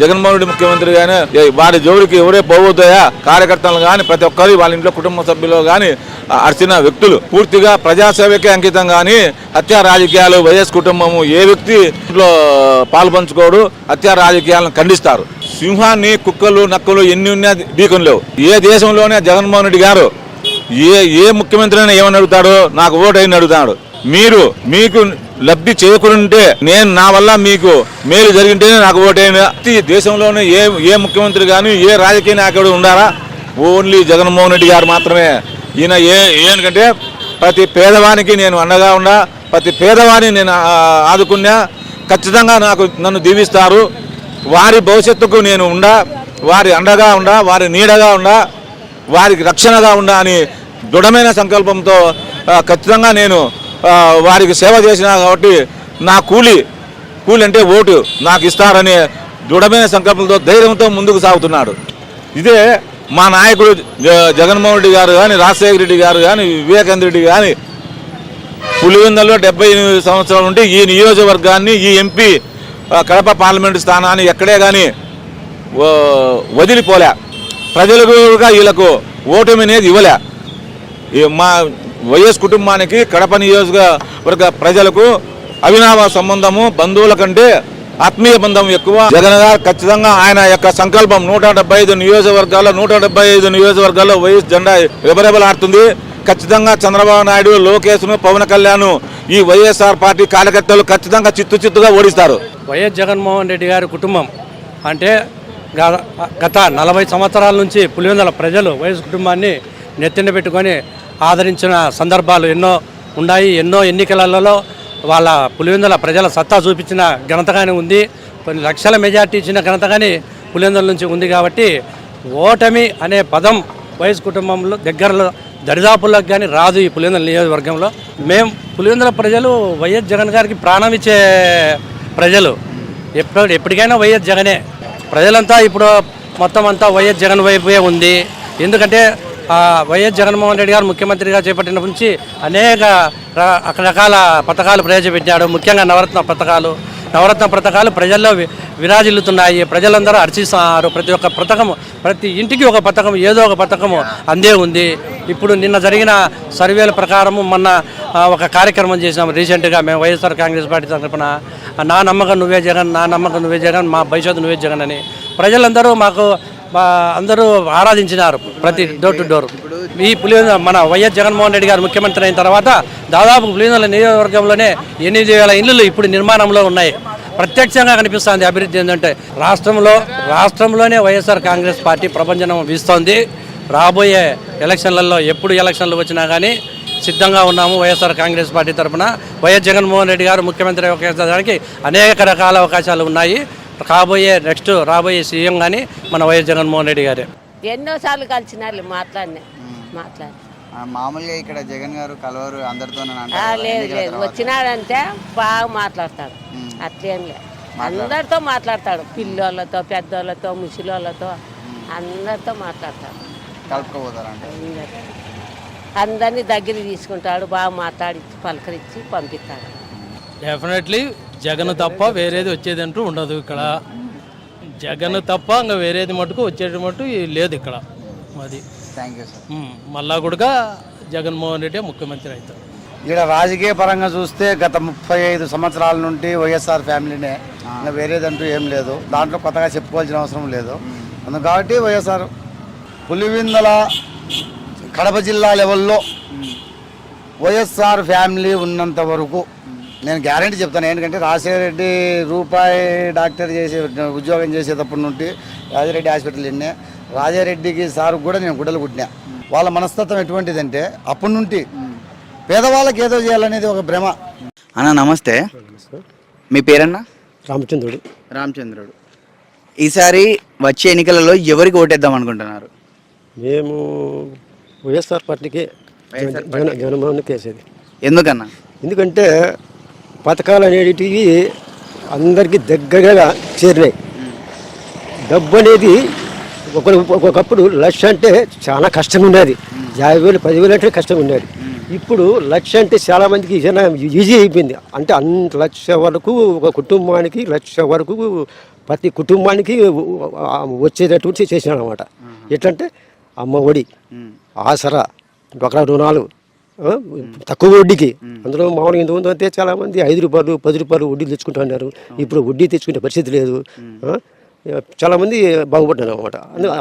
జగన్మోహన్ రెడ్డి ముఖ్యమంత్రి గాని వారి జోడికి ఎవరే పోవద్దాయా కార్యకర్తలు కానీ ప్రతి ఒక్కరి వాళ్ళ ఇంట్లో కుటుంబ సభ్యులు కానీ అర్చిన వ్యక్తులు. పూర్తిగా ప్రజాసేవకే అంకితం కానీ హత్యా రాజకీయాలు వైఎస్ కుటుంబము ఏ వ్యక్తి ఇంట్లో పాల్పంచుకోడు హత్యా రాజకీయాలను ఖండిస్తారు. సింహాన్ని కుక్కలు నక్కలు ఎన్ని ఉన్నా బీకం లేవు. ఏ దేశంలోనే జగన్మోహన్ రెడ్డి గారు ఏ ఏ ముఖ్యమంత్రి అయినా ఏమని అడుగుతాడో? నాకు ఓటు అయిన అడుగుతాడు. మీరు మీకు లబ్ధి చేయకుంటే నేను నా వల్ల మీకు మేలు జరిగింటేనే నాకు ఓటైన ప్రతి దేశంలోనే ఏ ఏ ముఖ్యమంత్రి కానీ ఏ రాజకీయ నాయకుడు ఉండారా ఓన్లీ జగన్మోహన్ రెడ్డి గారు మాత్రమే. ఈయన ఏ ఏంటంటే ప్రతి పేదవానికి నేను అండగా ఉండా ప్రతి పేదవాడిని నేను ఆదుకున్నా ఖచ్చితంగా నాకు నన్ను దీవిస్తారు. వారి భవిష్యత్తుకు నేను ఉండా వారి అండగా ఉండా వారి నీడగా ఉండా వారికి రక్షణగా ఉండా అని దృఢమైన సంకల్పంతో ఖచ్చితంగా నేను వారికి సేవ చేసిన కాబట్టి నా కూలి కూలి అంటే ఓటు నాకు ఇస్తారనే దృఢమైన సంకల్పంతో ధైర్యంతో ముందుకు సాగుతున్నాడు. ఇదే మా నాయకుడు జ- జగన్మోహన్ రెడ్డి గారు కానీ రాజశేఖర రెడ్డి గారు కానీ వివేకానంద రెడ్డి కానీ పులివెందులో డెబ్బై ఎనిమిది సంవత్సరాల నుండి ఈ నియోజకవర్గాన్ని ఈ ఎంపీ కడప పార్లమెంటు స్థానాన్ని ఎక్కడే కానీ వదిలిపోలే. ప్రజలకు వీళ్ళకు ఓటమి అనేది ఇవ్వలే. మా వైఎస్ కుటుంబానికి కడప నియోజకవర్గ ప్రజలకు అవినావ సంబంధము బంధువుల కంటే ఆత్మీయ బంధం ఎక్కువ. జగన్ గారు ఖచ్చితంగా ఆయన యొక్క సంకల్పం నూట డెబ్బై ఐదు నియోజకవర్గాల్లో నూట డెబ్బై ఐదు నియోజకవర్గాల్లో వైఎస్ జెండా రెబరెబలాడుతుంది ఖచ్చితంగా చంద్రబాబు నాయుడు లోకేష్ను పవన్ కళ్యాణ్ ఈ వైఎస్ఆర్ పార్టీ కార్యకర్తలు ఖచ్చితంగా చిత్తు చిత్తుగా ఓడిస్తారు. వైఎస్ జగన్మోహన్ రెడ్డి గారి కుటుంబం అంటే గ- గత నలభై సంవత్సరాల నుంచి పులివెందుల ప్రజలు వైఎస్ కుటుంబాన్ని నెత్తిన పెట్టుకొని ఆదరించిన సందర్భాలు ఎన్నో ఉన్నాయి. ఎన్నో ఎన్నికలలో వాళ్ళ పులివెందుల ప్రజల సత్తా చూపించిన ఘనతగానే ఉంది. కొన్ని లక్షల మెజార్టీ ఇచ్చిన ఘనతగానే పులివెందుల నుంచి ఉంది కాబట్టి ఓటమి అనే పదం వయసు కుటుంబంలో దగ్గరలో దరిదాపులకు కానీ రాదు ఈ పులివెందుల నియోజకవర్గంలో. మేము పులివెందుల ప్రజలు వైఎస్ జగన్ గారికి ప్రాణం ఇచ్చే ప్రజలు. ఎప్పుడు ఎప్పటికైనా వైఎస్ జగనే. ప్రజలంతా ఇప్పుడు మొత్తం అంతా వైఎస్ జగన్ వైపే ఉంది. ఎందుకంటే వైఎస్ జగన్మోహన్ రెడ్డి గారు ముఖ్యమంత్రిగా చేపట్టిన నుంచి అనేక రకరకాల పథకాలు ప్రవేశపెట్టాడు. ముఖ్యంగా నవరత్న పథకాలు. నవరత్న పథకాలు ప్రజల్లో విరాజిల్లుతున్నాయి. ప్రజలందరూ హర్షిస్తున్నారు ప్రతి ఒక్క పథకం ప్రతి ఇంటికి ఒక పథకం ఏదో ఒక పథకము అందే ఉంది. ఇప్పుడు నిన్న జరిగిన సర్వేల ప్రకారము మొన్న ఒక కార్యక్రమం చేసినాం రీసెంట్గా మేము వైఎస్ఆర్ కాంగ్రెస్ పార్టీ తరఫున నా నమ్మకం నువ్వే జగన్ నా నమ్మకం నువ్వే జగన్ మా భవిష్యత్తు నువ్వే జగన్ అని. ప్రజలందరూ మాకు అందరూ ఆరాధించినారు ప్రతి డోర్ టు డోర్ ఈ పులివెందుల మన వైఎస్ జగన్మోహన్ రెడ్డి గారు ముఖ్యమంత్రి అయిన తర్వాత దాదాపు పులివెందుల నియోజకవర్గంలోనే ఎనిమిది వేల ఇళ్ళు ఇప్పుడు నిర్మాణంలో ఉన్నాయి. ప్రత్యక్షంగా కనిపిస్తుంది అభివృద్ధి ఏంటంటే రాష్ట్రంలో రాష్ట్రంలోనే వైఎస్ఆర్ కాంగ్రెస్ పార్టీ ప్రపంచం వీస్తోంది. రాబోయే ఎలక్షన్లలో ఎప్పుడు ఎలక్షన్లు వచ్చినా కానీ సిద్ధంగా ఉన్నాము వైఎస్ఆర్ కాంగ్రెస్ పార్టీ తరఫున వైఎస్ జగన్మోహన్ రెడ్డి గారు ముఖ్యమంత్రి అవకాశానికి అనేక రకాల అవకాశాలు ఉన్నాయి. కాబోయే నెక్స్ట్ రాబోయే సీఎం కానీ మన వైఎస్ జగన్మోహన్ రెడ్డి గారే. ఎన్నోసార్లు కలిసినారు మాట్లాడినా మాట్లాడి. ఆ, మామూలుగా ఇక్కడ జగన్ గారు కలవరు అందరితో ఆ, లేదు లేదు. వచ్చినాడంటే బాగా మాట్లాడతాడు. అట్లేం లేదు. అందరితో మాట్లాడతాడు. పిల్లోళ్ళతో పెద్దోళ్ళతో ముసలోళ్ళతో అందరితో మాట్లాడతాడు. అందరినీ దగ్గర తీసుకుంటాడు బాగా మాట్లాడించి పలకరించి పంపిస్తాడు. డెఫినెట్లీ జగన్ తప్ప వేరేది వచ్చేదంటూ ఉండదు ఇక్కడ. జగన్ తప్ప ఇంకా వేరేది మటుకు వచ్చేది మటు లేదు ఇక్కడ అది థ్యాంక్ యూ సార్ మళ్ళా కూడా జగన్మోహన్ రెడ్డి ముఖ్యమంత్రి అవుతారు. ఇక్కడ రాజకీయ పరంగా చూస్తే గత ముప్పై ఐదు సంవత్సరాల నుండి వైఎస్ఆర్ ఫ్యామిలీనే. ఇంకా వేరేదంటూ ఏం లేదు. దాంట్లో కొత్తగా చెప్పుకోవాల్సిన అవసరం లేదు. అందుకు కాబట్టి వైఎస్ఆర్ పులివిందల కడప జిల్లా లెవెల్లో వైఎస్ఆర్ ఫ్యామిలీ ఉన్నంత వరకు నేను గ్యారంటీ చెప్తాను. ఎందుకంటే రాజశేఖర రెడ్డి రూపాయి డాక్టర్ చేసే ఉద్యోగం చేసేటప్పటి నుండి రాజారెడ్డి హాస్పిటల్ వెళ్ళినా రాజారెడ్డికి సార్ కూడా నేను గుడ్డలు కుట్టినా. వాళ్ళ మనస్తత్వం ఎటువంటిదంటే అప్పటి నుండి పేదవాళ్ళకి ఏదో చేయాలనేది ఒక భ్రమ. అన్న నమస్తే. మీ పేరన్నా? రామచంద్రుడు. రామచంద్రుడు. ఈసారి వచ్చే ఎన్నికలలో ఎవరికి ఓటేద్దాం అనుకుంటున్నారు? మేము వైఎస్ఆర్ పార్టీకి. జగన్మోహన్ కేసేది. ఎందుకన్నా? ఎందుకంటే పథకాలు అనేటివి అందరికీ దగ్గరగా చేరినాయి. డబ్బు అనేది ఒక ఒకప్పుడు లక్ష అంటే చాలా కష్టంగా ఉండేది యాభై వేలు పదివేలు అంటే కష్టంగా ఉండేది ఇప్పుడు లక్ష అంటే చాలా మందికి ఈజీ అయిపోయింది. అంటే అంత లక్ష వరకు ఒక కుటుంబానికి లక్ష వరకు ప్రతి కుటుంబానికి వచ్చేటటువంటి చేసినాడు అనమాట ఎట్లంటే అమ్మ ఒడి ఆసరా ఒక రుణాలు తక్కువ వడ్డీకి. అందులో మామూలుగా ఇంత ముందు అంతే చాలా మంది ఐదు రూపాయలు పది రూపాయలు వడ్డీ తెచ్చుకుంటున్నారు ఇప్పుడు వడ్డీ తెచ్చుకునే పరిస్థితి లేదు. చాలా మంది బాగుపడ్డారు అనమాట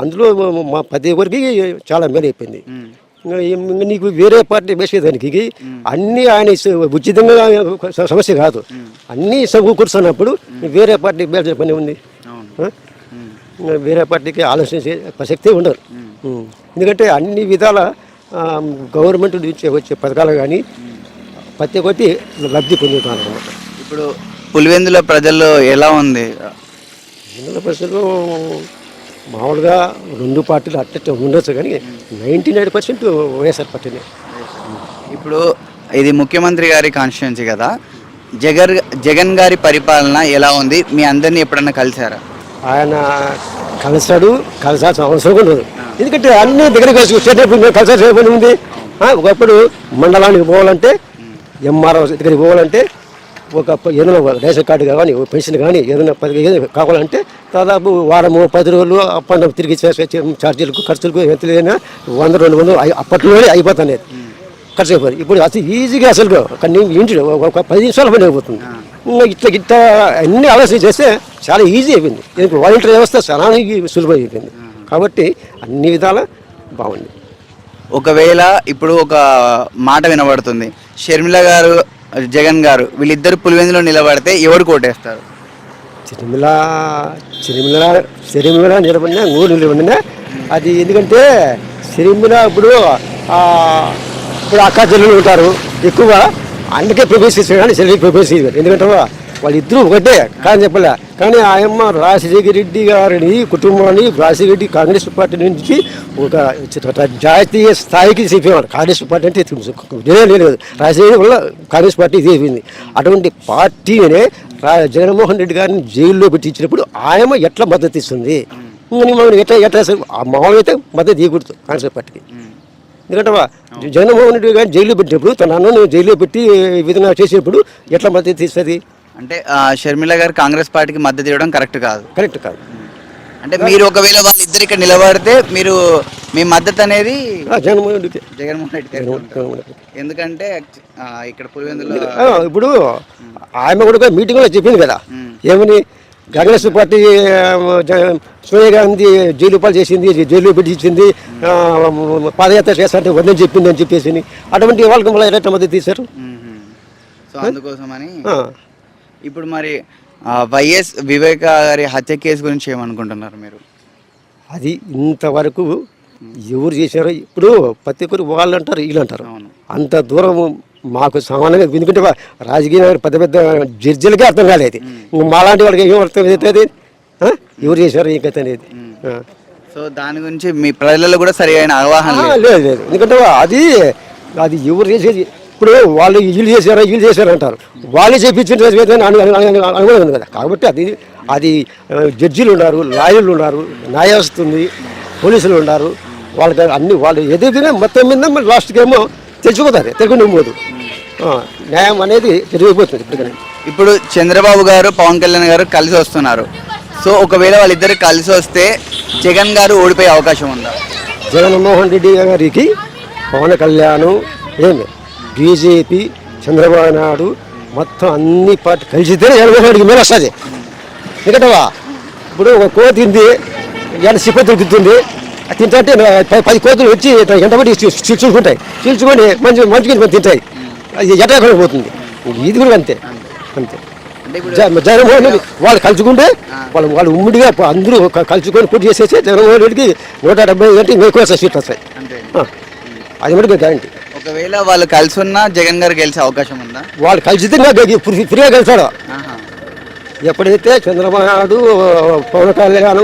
అందులో మా ప్రతి ఒక్కరికి చాలా మేలు అయిపోయింది. నీకు వేరే పార్టీ వేసేదానికి అన్ని ఆయన ఉచితంగా సమస్య కాదు. అన్ని సమకూర్చున్నప్పుడు వేరే పార్టీ వేసే పని ఉంది. వేరే పార్టీకి ఆలోచించే ప్రసక్తే ఉండదు. ఉం. ఎందుకంటే అన్ని విధాల గవర్నమెంట్ నుంచి వచ్చే పథకాలు కానీ ప్రతి ఒక్కటి లబ్ధి పొందుతాను అనమాట ఇప్పుడు పులివెందుల ప్రజల్లో ఎలా ఉంది? ఎన్నికల పరిస్థితుల్లో మామూలుగా రెండు పార్టీలు అట్ట ఉండొచ్చు కానీ నైంటీ నైన్ పర్సెంట్ వైఎస్ఆర్ పార్టీనే. ఇప్పుడు ఇది ముఖ్యమంత్రి గారి కాన్స్టిట్యున్సీ కదా. జగన్ జగన్ గారి పరిపాలన ఎలా ఉంది? మీ అందరినీ ఎప్పుడన్నా కలిసారా ఆయన కలిసాడు కలిసాల్సిన అవసరం ఉండదు. ఎందుకంటే అన్ని దగ్గరికి కలిసి వచ్చేటప్పుడు మేము కలిసాల్సిన పని ఉంది. ఒకప్పుడు మండలానికి పోవాలంటే ఎంఆర్ఓ దగ్గరికి పోవాలంటే ఒక ఏదైనా రేషన్ కార్డు కానీ పెన్షన్ కానీ ఏదైనా పది ఏదైనా కావాలంటే దాదాపు వారము పది రోజులు అప్పటి తిరిగి చేసే ఛార్జీలకు ఖర్చులకు ఎంత లేదైనా వంద రెండు వందలు అప్పట్లోనే అయిపోతాయి. ఖర్చు అయిపోయింది ఇప్పుడు అసలు ఈజీగా అసలు ఇంటి ఒక పది నిమిషాల పని అయిపోతుంది. ఇట్లా ఇట్లా అన్ని ఆలోచన చేస్తే చాలా ఈజీ అయిపోయింది. ఎందుకు వాలంటీర్ వ్యవస్థ చాలా సులభం అయిపోయింది. కాబట్టి అన్ని విధాల బాగుంది. ఒకవేళ ఇప్పుడు ఒక మాట వినబడుతుంది. షర్మిల గారు జగన్ గారు వీళ్ళిద్దరు పులివెందులో నిలబడితే ఎవరు కోటేస్తారు? చిరుమిల చిరుమిల సిరిమిల నిలబడినా ఊరు నిలబడినా అది ఎందుకంటే సిరిమిల ఇప్పుడు ఇప్పుడు అక్క చెల్లెలు ఉంటారు. ఎక్కువ అందుకే ప్రపోజ్ చేశారు కానీ చెల్లికి ప్రపోజ్ ఎందుకంటే వాళ్ళిద్దరూ ఒకటే. కానీ చెప్పలే కానీ ఆయమ్మ రాజశేఖర రెడ్డి గారిని కుటుంబాన్ని రాజశేఖర రెడ్డి కాంగ్రెస్ పార్టీ నుంచి ఒక జాతీయ స్థాయికి చెప్పేవాడు కాంగ్రెస్ పార్టీ అంటే లేదు. రాజశేఖర వల్ల కాంగ్రెస్ పార్టీ ఇది అటువంటి పార్టీనే రా జగన్మోహన్ రెడ్డి గారిని జైల్లో పెట్టించినప్పుడు ఆయమ్మ ఎట్లా మద్దతు ఇస్తుంది? ఇంకా మనం ఎట్లా ఎట్లా ఆ మామూలుగా అయితే మద్దతు ఇవ్వకూడదు కాంగ్రెస్ పార్టీకి. ఎందుకంటే జగన్మోహన్ రెడ్డి గారిని జైల్లో పెట్టినప్పుడు తన అన్నను జైల్లో పెట్టి విధంగా చేసినప్పుడు ఎట్లా మద్దతు ఇస్తుంది? అంటే ఆ, షర్మిల గారు కాంగ్రెస్ పార్టీకి మద్దతు ఇవ్వడం కరెక్ట్ కాదు. కరెక్ట్ కాదు. అంటే మీరు ఒకవేళ వాళ్ళిద్దరు ఇక్కడ నిలబడితే మీరు మీ మద్దతు అనేది జగన్మోహన్ రెడ్డికి. జగన్మోహన్ రెడ్డి. ఎందుకంటే ఇక్కడ పులివెందులో ఇప్పుడు ఆమె కూడా మీటింగ్లో చెప్పింది కదా. ఏమని? కాంగ్రెస్ పార్టీ ఆ, జ- సోనియా గాంధీ జైలు పాలు చేసింది జైలు పెట్టించింది పాదయాత్ర చేస్తారంటే వద్దని చెప్పింది అని చెప్పేసి అటువంటి వాళ్ళకి మళ్ళీ ఎట్లా మద్దతు తీశారు. సో అందుకోసమని. ఇప్పుడు మరి వైఎస్ వివేక గారి హత్య కేసు గురించి ఏమనుకుంటున్నారు మీరు అది ఇంతవరకు ఎవరు చేశారో ఇప్పుడు ప్రతి ఒక్కరు వాళ్ళు అంటారు వీళ్ళు అంటారు. అంత దూరం మాకు సమానంగా ఎందుకంటే రాజకీయ పెద్ద పెద్ద జడ్జిలకే అర్థం కాలేదు. మాలాంటి వాళ్ళకి ఏం అర్థం అవుతుంది? ఎవరు చేశారు ఏం కథ అనేది. సో దాని గురించి మీ ప్రజలలో కూడా సరి అయిన అవగాహన లేదు. లేదు ఎందుకంటే అది అది ఎవరు చేసేది? ఇప్పుడు వాళ్ళు వీళ్ళు చేశారా వీళ్ళు చేశారు అంటారు. వాళ్ళు చేపించిన అనుభవం ఉంది కదా. కాబట్టి అది అది జడ్జిలు ఉన్నారు లాయర్లు ఉన్నారు న్యాయ వ్యవస్థ ఉంది పోలీసులు ఉన్నారు. వాళ్ళకి అన్ని వాళ్ళు ఎదుగుతున్నా మొత్తం మీద మరి లాస్ట్కి ఏమో తెలిసిపోతుంది తెలుగు పోదు న్యాయం అనేది తెలియపోతుంది ఇప్పటికనే ఇప్పుడు చంద్రబాబు గారు పవన్ కళ్యాణ్ గారు కలిసి వస్తున్నారు. సో ఒకవేళ వాళ్ళిద్దరు కలిసి వస్తే జగన్ గారు ఓడిపోయే అవకాశం ఉందా? జగన్మోహన్ రెడ్డి గారికి పవన్ కళ్యాణ్ ఏమి బీజేపీ చంద్రబాబు నాయుడు మొత్తం అన్ని పార్టీ కలిసితే జగన్మోహన్ రెడ్డికి మేలు వస్తుంది. ఎందుకంటే ఇప్పుడు ఒక కోతి తింది ఎంత సిప్పతి తింటుంది అది తింటే పది కోతులు వచ్చి ఎంటబడి చీల్చుకుంటాయి చీల్చుకొని మంచి కొన్ని తింటాయి. కూడా పోతుంది. ఇది కూడా అంతే. అంతే. జగన్మోహన్ రెడ్డి వాళ్ళు కలుసుకుంటే వాళ్ళు వాళ్ళు ఉమ్మడిగా అందరూ కలుసుకొని పూర్తి చేసేసి జగన్మోహన్ రెడ్డికి నూట డెబ్బై ఇంకా ఎక్కువ సీట్లు వస్తాయి. అది మటుకు గ్యారంటీ. ఒకవేళ వాళ్ళు కలిసి ఉన్నా జగన్ గారు గెలిచే అవకాశం ఉందా? వాళ్ళు కలిసితే ఫ్రీగా గెలిచాడు. ఎప్పుడైతే చంద్రబాబు నాయుడు పవన్ కళ్యాణ్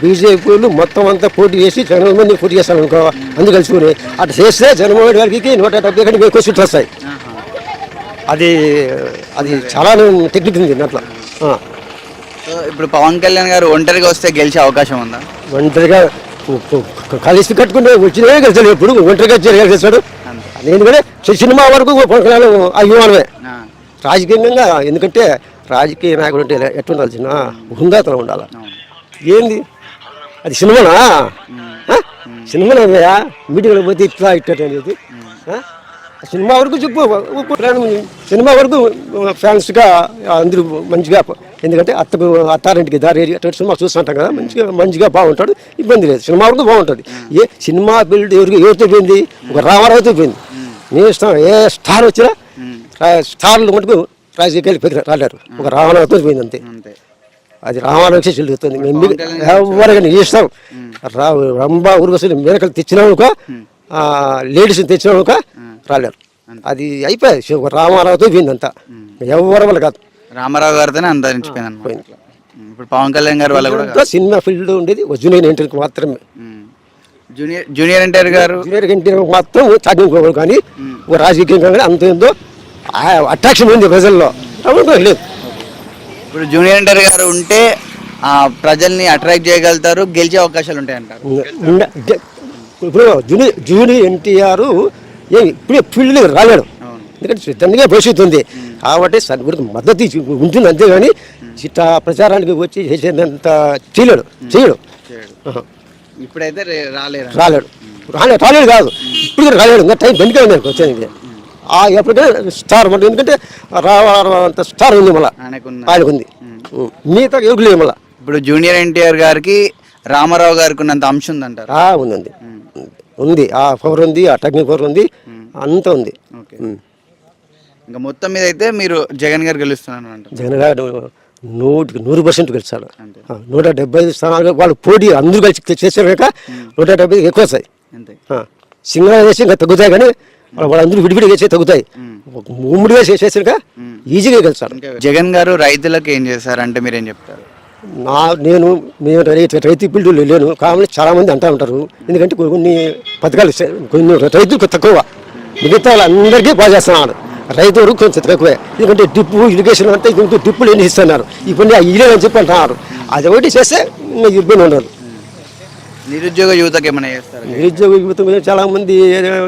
బీజేపీలు మొత్తం అంతా పోటీ చేసి జగన్మోహన్ రెడ్డి పోటీ చేస్తాను అనుకో అందుకు కలుసుకుని అటు చేస్తే జగన్మోహన్ రెడ్డి గారికి నూట డెబ్బై కంటే ఎక్కువ సీట్లు వస్తాయి. అది అది చాలా టెక్నిక్ ఉంది. సో ఇప్పుడు పవన్ కళ్యాణ్ గారు ఒంటరిగా వస్తే గెలిచే అవకాశం ఉందా ఒంటరిగా కలిసి కట్టుకుంటే వచ్చినే గెలిచాడు ఎప్పుడు ఒంటరిగా గెలిచాడు. నేను కూడా సినిమా వరకు పవన్ కళ్యాణ్ అభిమానమే. రాజకీయంగా ఎందుకంటే రాజకీయ నాయకుడు అంటే ఎట్లా ఉండాలి చిన్న హుందాతనం ఉండాలి? ఏంది? అది సినిమానా? అన్నయ్య? మీటింగ్లో పోతే ఇట్లా ఇట్లా అనేది. సినిమా వరకు చెప్పు. సినిమా వరకు ఫ్యాన్స్గా అందరూ మంచిగా ఎందుకంటే అత్తకు అత్తారింటికి దారి అటువంటి సినిమా చూస్తుంటాం కదా. మంచిగా మంచిగా బాగుంటాడు. ఇబ్బంది లేదు. సినిమా వరకు బాగుంటుంది. ఏ సినిమా బిల్డ్ ఎవరికి ఎవరితో పోయింది ఒక రామారావుతో పోయింది నీ ఇష్టం ఏ స్టార్ వచ్చినా స్టార్లు మటుకు రాజకీయాలు పెద్ద రాలేరు. ఒక రామారావుతో పోయింది అంతే. అది రామారావుకి చెల్లుతుంది. ఎవరికైనా ఇష్టం. రా రంభ ఉరుగసులు మేరకలు తెచ్చినాక లేడీస్ తెచ్చినాక రాలేరు. అది అయిపోయాయి శివ- రామారావుతో పోయింది అంతా. ఎవరి వల్ల కాదు. రామారావు గారితోనే అంతరించిపోయింది ఇప్పుడు పవన్ కళ్యాణ్ గారు వాళ్ళ కూడా సినిమా ఫీల్డ్ ఉండేది. ఒక జూనియర్ ఎన్టీఆర్కి మాత్రమే. జూనియర్ జూనియర్ ఎన్టీఆర్ గారు జూనియర్ ఎన్టీఆర్ మాత్రం చాటింగ్ కానీ ఒక రాజకీయంగా అంత ఏందో అట్రాక్షన్ ఉంది ప్రజల్లో. లేదు. ఇప్పుడు జూనియర్ ఎన్టీఆర్ గారు ఉంటే ఆ ప్రజల్ని అట్రాక్ట్ చేయగలుగుతారు గెలిచే అవకాశాలు ఉంటాయి అంటారు ఉండ- గె- ఇప్పుడు జూనియర్ జూనియర్ ఎన్టీఆర్ ఏమి ఇప్పుడే ఫీల్డ్ రాలేడు. ఎందుకంటే తండ్రిగా భవిష్యత్తు ఉంది. కాబట్టి సద్గురికి మద్దతు ఉంటుంది అంతేగాని చిట్ట ప్రచారానికి వచ్చి చేసేంత చేయలేడు చేయడు. ఇప్పుడైతే రే- రాలేరు. రాలేడు. రాలే రాలేడు కాదు. ఇప్పుడు రాలేడు. ఇంకా టైం దండిగా ఉంది వచ్చేది ఆ ఎప్పటికైనా స్టార్ మన ఎందుకంటే రావడం అంత స్టార్ ఉంది మళ్ళీ. ఆయనకున్న ఆయనకు ఉంది మిగతా ఎవరికి లేదు మళ్ళీ. ఇప్పుడు జూనియర్ ఎన్టీఆర్ గారికి రామారావు గారికి ఉన్నంత అంశం ఉందంటారు. ఆ, ఉంది. ఆ పవర్ ఉంది ఆ టెక్నిక్ పవర్ ఉంది అంతా ఉంది. ఇంకా మొత్తం మీద అయితే మీరు జగన్ గారు గెలుస్తున్నాను అంటారు. జగన్ గారు నూటికి నూరు పర్సెంట్ గెలిచాడు నూట డెబ్బై ఐదు స్థానాలు వాళ్ళు పోటీ అందరూ కలిసి కనుక నూట డెబ్బై ఎక్కువ వస్తాయి. సింగల్ చేసి ఇంకా తగ్గుతాయి కానీ వాళ్ళందరూ విడివిడిగా చేసి తగ్గుతాయి. ఉమ్మడిగా చేసేసాక ఈజీగా ఇంకా జగన్ గారు రైతులకు ఏం చేశారంటే మీరేం చెప్తారు? నా నేను నేను రైతు రైతు బిల్డులు లేను. కావాలని చాలా మంది అంటూ ఉంటారు. ఎందుకంటే కొన్ని పథకాలు. కొన్ని రైతులకు తక్కువ. మిగతా వాళ్ళందరికీ బాగా చేస్తున్నాడు రైతు వరకు కొంచెం తక్కువే. ఎందుకంటే డిప్పు ఇరిగేషన్ అంతా ఇంకొక డిప్పులు ఎన్ని ఇస్తున్నారు. ఇప్పుడు అని చెప్పి అంటున్నారు. అది ఒకటి చేస్తే ఇబ్బంది ఉండదు. నిరుద్యోగ యువతకు ఏమైనా చేస్తారు? నిరుద్యోగ యువత మీద చాలా మంది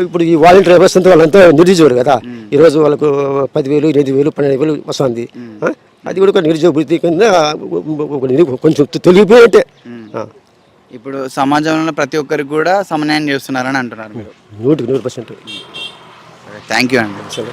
ఇప్పుడు ఈ వాలంటీర్ వ్యవస్థ అంతా వాళ్ళంతా నిరుద్యోగులు కదా. ఈరోజు వాళ్ళకు పదివేలు ఎనిమిది వేలు పన్నెండు వేలు వస్తుంది? అది కూడా ఒక నిరుద్యోగ వృత్తి కింద కొంచెం తొలగిపోయినట్టే. ఇప్పుడు సమాజంలో ప్రతి ఒక్కరికి కూడా సమన్యాయం చేస్తున్నారని అంటున్నారు మీరు. నూటికి నూరు పర్సెంట్. థ్యాంక్ యూ అండి. సరే.